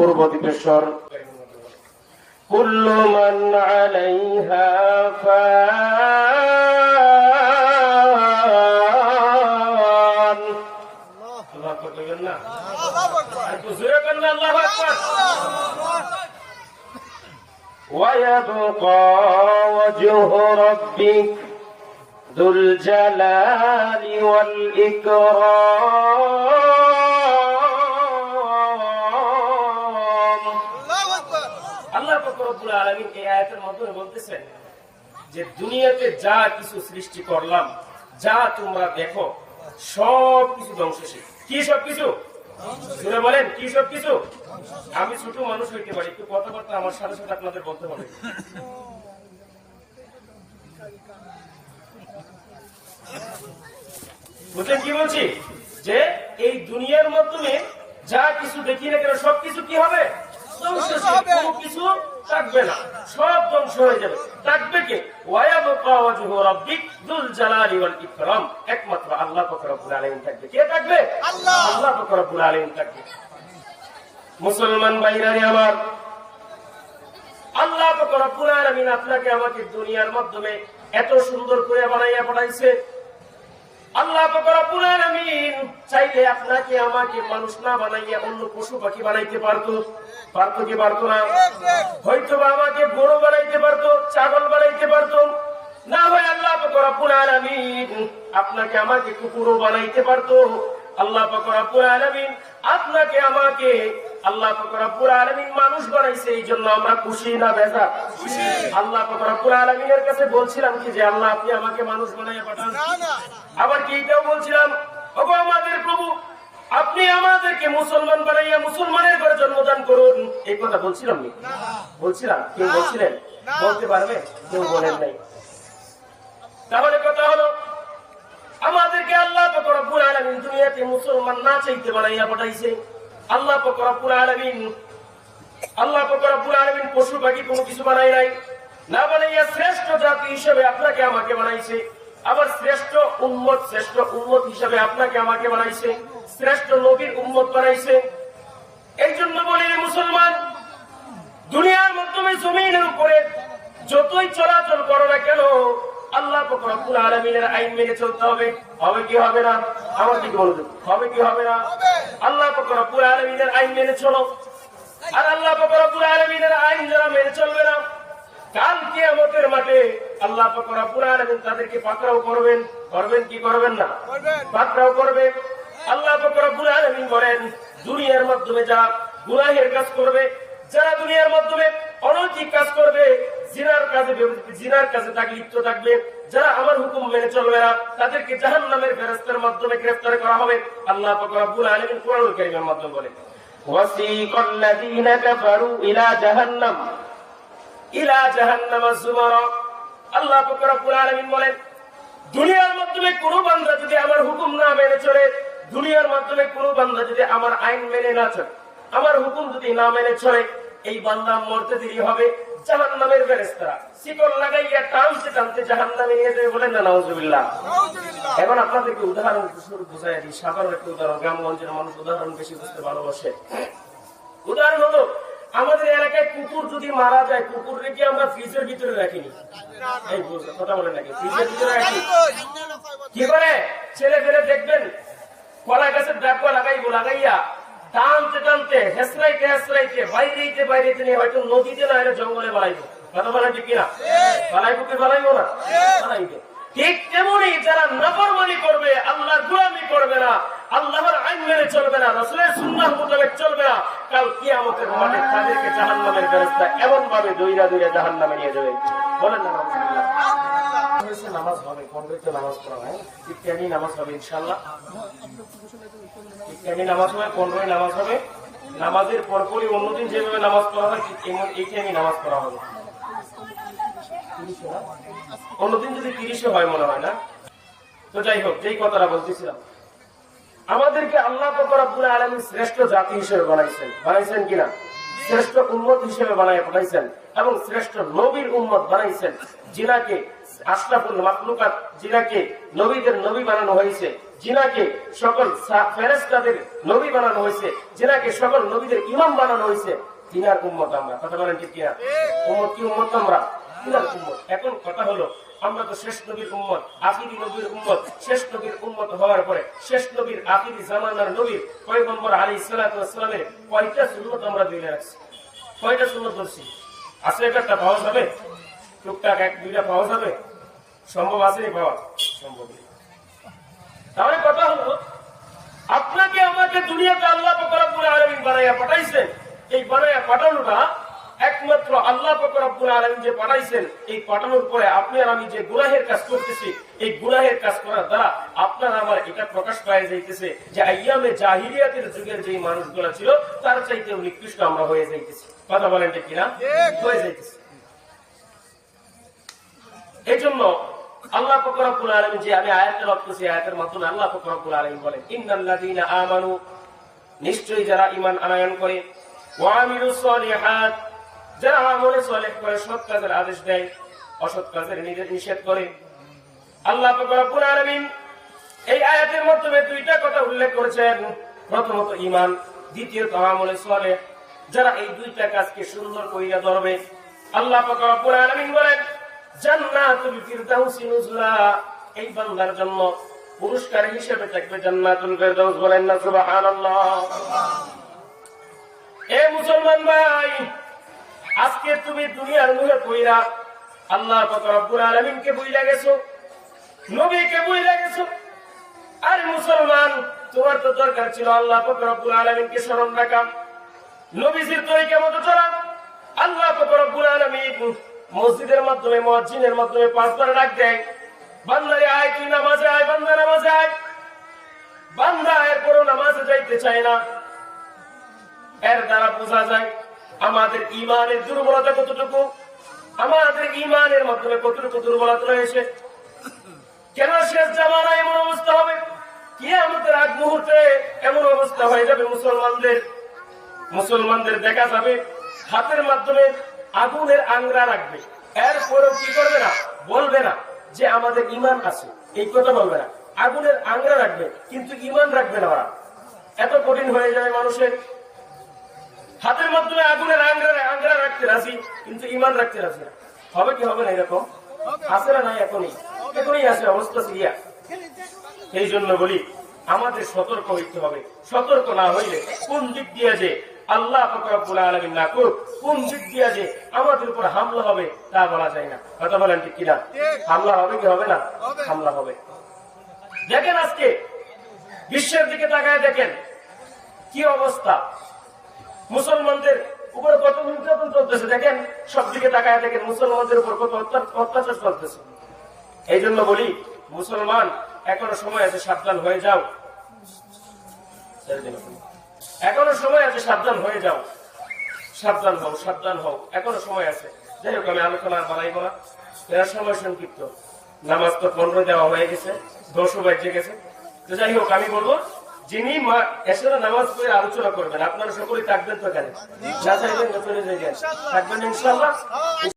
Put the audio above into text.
পূর্ব দিকেশ্বর كل من عليها فان الله أكبر বলবেন না? একটু জোরে বলেন না, আল্লাহু আকবার। ويبقى وجه ربك ذو الجلال والإكرام আল্লাহ পাক রব্বুল আলামিন এই আয়াতের মাধ্যমে বলতেছেন যে দুনিয়াতে যা কিছু সৃষ্টি করলাম, যা তোমরা দেখো সব কিছু ধ্বংসশীল। কি সব কিছু বলেন, কি সব কিছু আমি ছোট মানুষ হইতে পারি, একটু কথাবার্তা আমার সাথে সাথে আপনাদের বলতে হবে। বুঝলেন কি বলছি? যে এই দুনিয়ার মাধ্যমে যা কিছু দেখি না কেন সবকিছু কি হবে? কিছু থাকবে না। সব ধ্বংস হয়ে যাবে। থাকবে কে? ওয়ায়াবকা ওয়াজহু রাব্বিক যুল জালালি ওয়াল ইকরাম। একমাত্র আল্লাহ থাকবে। কে থাকবে? আল্লাহ। আল্লাহ পাক থাকবে। মুসলমান ভাইরানি আমার আল্লাহ আপনাকে আমাকে দুনিয়ার মাধ্যমে এত সুন্দর করে বানাইয়া পাঠাইছে। আল্লাহ চাইলে আপনাকে, আমাকে মানুষ না বানাইয়া অন্য পশু পাখি বানাইতে পারতো। পারতো কি পারতো না? হয়তো বা আমাকে গরু বানাইতে পারতো, ছাগল বানাইতে পারতো। না হয় আল্লাহ পাক আলামিন আপনাকে, আমাকে কুকুরও বানাইতে পারতো। আল্লাহ পাক রব্বুল আলামিন আপনাকে, আমাকে আল্লাহ রব্বুল আলামিন মানুষ বানাইছে এই জন্য আমরা খুশি না বেজা? আল্লাহ রব্বুল আলামিনের কাছে বলছিলাম কি যে আল্লাহ আপনি আমাকে মানুষ বানাইয়া পাঠান। আবার কি এটাও বলছিলাম ওগো আমাদের প্রভু আপনি আমাদেরকে মুসলমান বানাইয়া মুসলমানের ঘরে জন্মদান করুন। এই কথা বলছিলাম নি? বলছিলাম? কেউ বলছিলেন? বলতে পারবে? কেউ বলেন নাই। তাহলে কথা হলো আমাদেরকে আল্লাহ পাক রব্বুল আলামিন দুনিয়াতে মুসলমান না চাইতে বানাইয়া পাঠাইছে। আল্লাহ আলামিন আল্লাহ আলামিন পশু পাখি কোনো কিছু বানাই নাই। না বানাইয়া শ্রেষ্ঠ জাতি হিসেবে আপনাকে আমাকে বানাইছে। আবার শ্রেষ্ঠ উম্মত, শ্রেষ্ঠ হিসেবে আপনাকে আমাকে বানাইছে। শ্রেষ্ঠ নবীর উম্মত বানাইছে। এই জন্য বলি মুসলমান, দুনিয়ার মাধ্যমে জমিনের উপরে যতই চলাচল করো না কেন, আল্লাহ পাক রব্বুল আলামিনের আইন মেনে চলতে হবে। হবে কি হবে না? আমার মনোযোগ হবে কি হবে না? আল্লাহ রব্বুল আলামিনের আইন মেনে চলো। আর আল্লাহ রব্বুল আলামিনের আইন যারা মেনে চলবে না কাল কিয়ামতের মাঠে আল্লাহ রব্বুল আলামিন তাদেরকে পাকড়াও করবেন। করবেন কি করবেন না। পাকড়াও করবে। আল্লাহ রব্বুল আলামিন বলেন দুনিয়ার মাধ্যমে যা গুনাহের কাজ করবে যারা দুনিয়ার মাধ্যমে অনৈতিক কাজ করবে জিনার কাজে জিনার কাজে তাকে লিপ্ত থাকবে। যারা আমার হুকুম মেনে চলবে না তাদেরকে জাহান্নামের ফেরেস্তার মাধ্যমে গ্রেফতার করা হবে আল্লাহ পাক রব্বুল আলামিন কোরআনুল কারীমের মাধ্যমে বলেন وسيق الذين كفروا إلى جهنم ইলা জাহান্নামা যুমারা আল্লাহ পাক রব্বুল আলামিন বলেন দুনিয়ার মাধ্যমে কোন বান্দা যদি আমার হুকুম না মেনে চলে দুনিয়ার মাধ্যমে কোন বান্দা যদি আমার আইন মেনে না চলে আমার হুকুম যদি না মেনে চলে এই বান্দা মরতে দেরি হবে জাহান্নামের ফেরেশতারা। শিকল লাগাইয়া টানতে টানতে জাহান্নামে নিয়ে যাবে বলেন না নাউজুবিল্লাহ। নাউজুবিল্লাহ। এখন আপনাদেরকে উদাহরণ শুরু বোঝাই দিই সাধারণ একটা উদাহরণ গ্রামগঞ্জের মানুষ উদাহরণ বেশি বুঝতে ভালোবাসে। উদাহরণ হলো আমাদের এলাকায় কুকুর যদি মারা যায় কুকুর রেখে আমরা ফ্রিজের ভিতরে রাখিনি? কথা বলেন নাকি? ফ্রিজের ভিতরে রাখি কি করে ছেলে ফেলে দেখবেন কলা গাছের ডাব্বা লাগাইবো লাগাইয়া টানতে টানতে, হেসরাইতে হেসরাইতে, বাইরেইতে বাইরেতে নিয়ে হয়তো নদীতে না হলে জঙ্গলে বাড়াইবো কথা বলেন ঠিক কিনা? বাড়াইবো কি বাড়াইবো না? বাড়াইবে ঠিক তেমনই যারা নাফরমানি করবে আল্লাহর গুলামি করবে না, আল্লাহর আইন মেনে চলবে না, রাসূলের সুন্নাহ মোতাবেক চলবে না, কাল কিয়ামতের মাঠে তাদেরকে জাহান্নামের ফেরেশতা এমন ভাবে দইরা দইরা জাহান্নামে নিয়ে যাবে। বলেন না হয়েছে, নামাজ হবে নামাজ পড়া হয়। ইত্যাদি নামাজ হবে ইনশাল্লাহ ইত্যাদি নামাজ হবে নামাজ হবে। নামাজের পরপরই অন্যদিন যেভাবে নামাজ পড়া হয় নামাজ পড়া হবে। অন্যদিন যদি তিরিশে হয় মনে হয় না? তো যাই হোক, যেই কথাটা বলতেছিলাম। আমাদেরকে আল্লাহ রব্বুল আলমী শ্রেষ্ঠ জাতি হিসেবে বানাইছেন। বানাইছেন কিনা? শ্রেষ্ঠ উম্মত হিসেবে বানাই পাঠাইছেন এবং শ্রেষ্ঠ নবীর উম্মত বানাইছেন। জিনাকে আশরাফুল মাকলুকাত জিনাকে নবীদের নবী বানানো হয়েছে, জিনাকে সকল ফেরেস্তাদের নবী বানানো হয়েছে, জিনাকে সকল নবীদের ইমাম বানানো হয়েছে। জিনার উন্মত আমরা, কথা বলেন ঠিক কিনা? উম্মত কি উম্মত আমরা? এখন কথা হলো, আমরা তো শেষ নবীর উম্মত নবীর উম্মত, শেষ নবীর উম্মত হওয়ার পরে, শেষ নবীর জামানার নবীর আলী কয়টা সুন্নত আমরা কয়টা সুন্নত এটা একটা পাওয়া যাবে? টুকটাক এক, দুইটা পাওয়া যাবে? সম্ভব আছে পাওয়া? সম্ভব তাহলে কথা হলো, আপনাকে আমাকে দুনিয়াতে আল্লাহ আলমিন বানাইয়া পাঠাইছেন। এই বানাইয়া পাঠানোটা একমাত্র আল্লাহ ফকরাবুল আলমিন যে পাঠাইছেন এই পাঠানোর পরে আপনি আর আমি যে গুনাহের কাজ করতেছি, এই গুনাহের কাজ করার দ্বারা আপনার আমার এটা প্রকাশ পাওয়া যাইতেছে যে আইয়ামে জাহিরিয়াতের যুগের যে মানুষগুলো ছিল, তার চাইতে নিকৃষ্ট আমরা হয়ে যাইতেছি। কথা বলেন কিনা? হয়ে যাইতেছি। এই জন্য আল্লাহ ফকরাবুল আলম যে আমি আয়াতের রক্তছি আয়াতের মাধ্যমে আল্লাহ ফকরাবুল আলম বলেন, ইন্নাল্লাযীনা আমানু, নিশ্চয়ই যারা ইমান আনায়ন করে ওয়া আমিলুস সালিহাত যারা আমলে সালেহ করে সৎ কাজের আদেশ দেয়, অসৎ কাজের নিষেধ নিষেধ করে। আল্লাহ এই আয়াতের মাধ্যমে দুইটা কথা উল্লেখ করেছেন। প্রথমত ঈমান, দ্বিতীয়ত আমলে সালেহ। যারা এই দুইটা কাজকে সুন্দর কইরা ধরবে, আল্লাহ ফকরাবুল আলামিন বলেন, জান্নাতুল আজকে তুমি দুনিয়ার মুখে কইরা আল্লাহ পাক রব্বুল আলামিনকে বইলা গেছো, নবীকে বইলা গেছো। আর মুসলমান, তোমার তো দরকার ছিল আল্লাহ পাক রব্বুল আলামিনকে স্মরণ রাখা। নবীজির তরিকা মতো চলা। আল্লাহ পাক রব্বুল আলমিন মসজিদের মাধ্যমে মুয়াজ্জিনের মাধ্যমে পাঁচবার ডাক দেয়, বান্দারে আয়, তুই নামাজে আয়, বান্দা নামাজে আয়। বান্দা এরপরও নামাজে যাইতে চায় না। এর দ্বারা বোঝা যায় আমাদের ইমানের দুর্বলতা কতটুকু? আমাদের ইমানের মাধ্যমে কতটুকু দুর্বলতা রয়েছে? কেন শেষ জামানা এমন অবস্থা হবে? কি আমাদের আগ মুহূর্তে এমন অবস্থা হয়ে যাবে মুসলমানদের। মুসলমানদের দেখা যাবে, হাতের মাধ্যমে আগুনের আংরা রাখবে। এরপরেও কি করবে না? বলবে না যে আমাদের ইমান আছে। এই কথা বলবে না। আগুনের আংরা রাখবে, কিন্তু ইমান রাখবে না ওরা। এত কঠিন হয়ে যাবে মানুষের হাতের মাধ্যমে আগুনের আংরা আংরা রাখতে রাজি, কিন্তু ইমান রাখতে না। হবে কি হবে না এরকম? আছে না নাই এখনই? এখনই আছে, অবস্থা সিরিয়া। এই জন্য বলি, আমাদের সতর্ক হইতে হবে। সতর্ক না হইলে কোন দিক দিয়ে যে আল্লাহ ফকরাবুল আলমিন না করুক, কোন দিক দিয়ে যে আমাদের উপর হামলা হবে, তা বলা যায় না। কথা বলেন ঠিক কিনা? হামলা হবে কি হবে না? হামলা হবে। দেখেন আজকে বিশ্বের দিকে তাকায় দেখেন, কি অবস্থা? মুসলমানদের উপরে কত নির্যাতন চলতেছে, দেখেন সব দিকে তাকায় দেখেন, মুসলমানদের উপর কত অত্যাচার চলতেছে। এই জন্য বলি, মুসলমান, এখনও সময় আছে, সাবধান হয়ে যাও। এখনও সময় আছে, সাবধান হয়ে যাও। সাবধান হও সাবধান হও। এখনও সময় আছে। যাই হোক, আমি আলোচনা বাড়াইব না। এরা সময় সংক্ষিপ্ত। নামাজ তো পনেরো দেওয়া হয়ে গেছে দশও বাজে গেছে। তো যাই হোক, আমি বলব যিনি মা- এসে নামাজ পড়ে আলোচনা করবেন, আপনারা সকলেই থাকবেন তো কেন চলে থাকবেন ইনশাল্লাহ